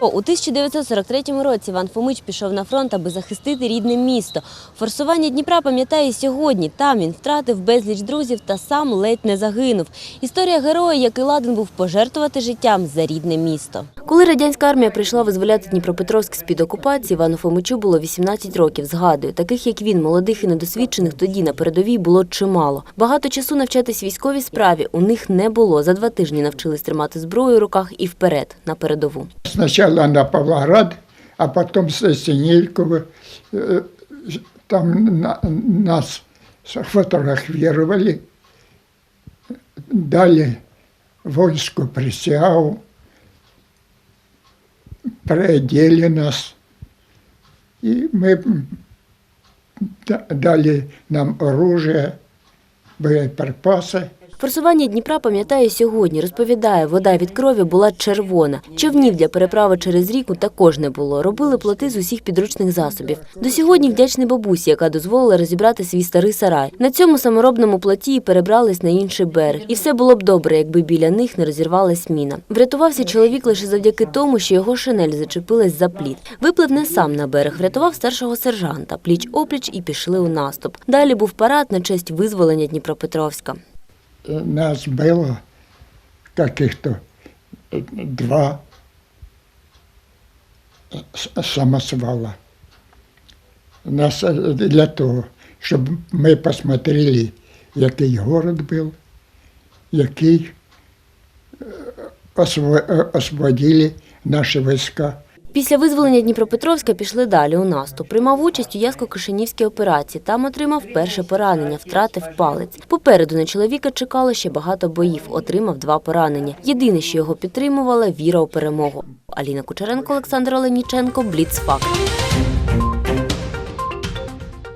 У 1943 році Іван Фомич пішов на фронт, аби захистити рідне місто. Форсування Дніпра пам'ятає сьогодні. Там він втратив безліч друзів та сам ледь не загинув. Історія героя, який ладен був пожертвувати життям за рідне місто. Коли радянська армія прийшла визволяти Дніпропетровськ з-під окупації, Івану Фомичу було 18 років. Згадую, таких як він, молодих і недосвідчених тоді на передовій було чимало. Багато часу навчатись військовій справі у них не було. За два тижні навчились тримати зброю у руках і вперед на передову. Сначала на Павлоград, а потом с Синельково. Э, Там на- нас сфотографировали, дали воинскую присягу, приодели нас. И мы дали нам оружие, боеприпасы. Форсування Дніпра пам'ятає сьогодні. Розповідає, вода від крові була червона. Човнів для переправи через ріку також не було. Робили плоти з усіх підручних засобів. До сьогодні вдячний бабусі, яка дозволила розібрати свій старий сарай. На цьому саморобному плоті перебрались на інший берег. І все було б добре, якби біля них не розірвалась міна. Врятувався чоловік лише завдяки тому, що його шинель зачепилась за пліт. Виплив не сам на берег, врятував старшого сержанта. Пліч опліч і пішли у наступ. Далі був парад на честь визволення Дніпропетровська нас было каких-то э, два с- самосвала. Нас э, для того, щоб ми посмотрели, який город був, який е, осво- е, освободили наші війська. Після визволення Дніпропетровська пішли далі у наступ. Приймав участь у Яско-Кишинівській операції. Там отримав перше поранення, втратив палець. Попереду на чоловіка чекало ще багато боїв. Отримав два поранення. Єдине, що його підтримувала – віра у перемогу. Аліна Кучеренко, Олександр Оленіченко, Бліцфакт.